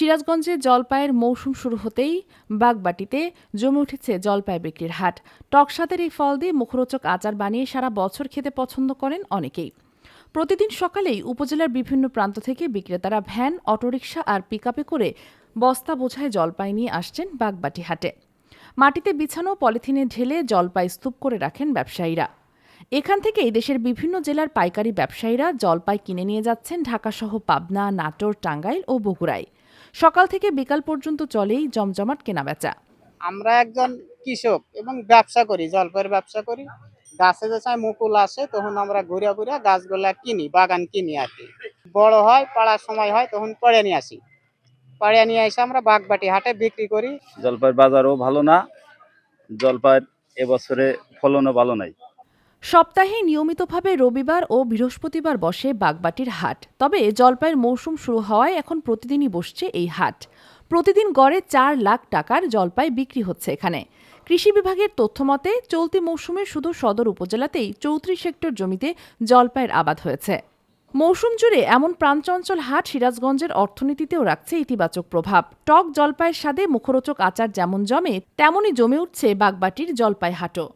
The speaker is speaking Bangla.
সিরাজগঞ্জে জলপাইয়ের মৌসুম শুরু হতেই বাগবাটিতে জমে উঠেছে জলপাই বিক্রির হাট। টকস্বাদের এই ফল দিয়ে মুখরোচক আচার বানিয়ে সারা বছর খেতে পছন্দ করেন অনেকেই। প্রতিদিন সকালেই উপজেলার বিভিন্ন প্রান্ত থেকে বিক্রেতারা ভ্যান, অটোরিকশা আর পিকআপে করে বস্তা বোঝায় জলপাই নিয়ে আসছেন বাগবাটি হাটে। মাটিতে বিছানো পলিথিনে ঢেলে জলপাই স্তূপ করে রাখেন ব্যবসায়ীরা। এখান থেকেই দেশের বিভিন্ন জেলার পাইকারি ব্যবসায়ীরা জলপাই কিনে নিয়ে যাচ্ছেন ঢাকাসহ পাবনা, নাটোর, টাঙ্গাইল ও বগুড়ায়। সকাল থেকে বিকাল পর্যন্ত চলেই জমজমাট কেনাবেচা। আমরা একজন কৃষক এবং ব্যবসা করি জলপাইয়ের ব্যবসা করি। গাছে যে সময় মুকুল আসে তখন আমরা ঘুরে ঘুরে গাছগুলা কিনি বাগান কিনি আর কি। বড় হয় পাড়ার সময় হয় তখন পড়ে নিয়ে আসি। পড়ে নিয়ে এসে আমরা বাগবাটি হাটে বিক্রি করি। জলপাইয়ের বাজারও ভালো না জলপাইয়ের এবছরে ফলনও ভালো নাই। সপ্তাহে নিয়মিতভাবে রবিবার ও বৃহস্পতিবার বসে বাগবাটির হাট। তবে জলপাইয়ের মৌসুম শুরু হওয়ায় এখন প্রতিদিনই বসছে এই হাট। প্রতিদিন গড়ে চার লাখ টাকার জলপাই বিক্রি হচ্ছে এখানে। কৃষি বিভাগের তথ্যমতে, চলতি মৌসুমে শুধু সদর উপজেলাতেই চৌত্রিশ হেক্টর জমিতে জলপাইয়ের আবাদ হয়েছে। মৌসুম জুড়ে এমন প্রাণচঞ্চল হাট সিরাজগঞ্জের অর্থনীতিতেও রাখছে ইতিবাচক প্রভাব। টক জলপাইয়ের স্বাদে মুখরোচক আচার যেমন জমে, তেমনই জমে উঠছে বাগবাটির জলপাই হাটও।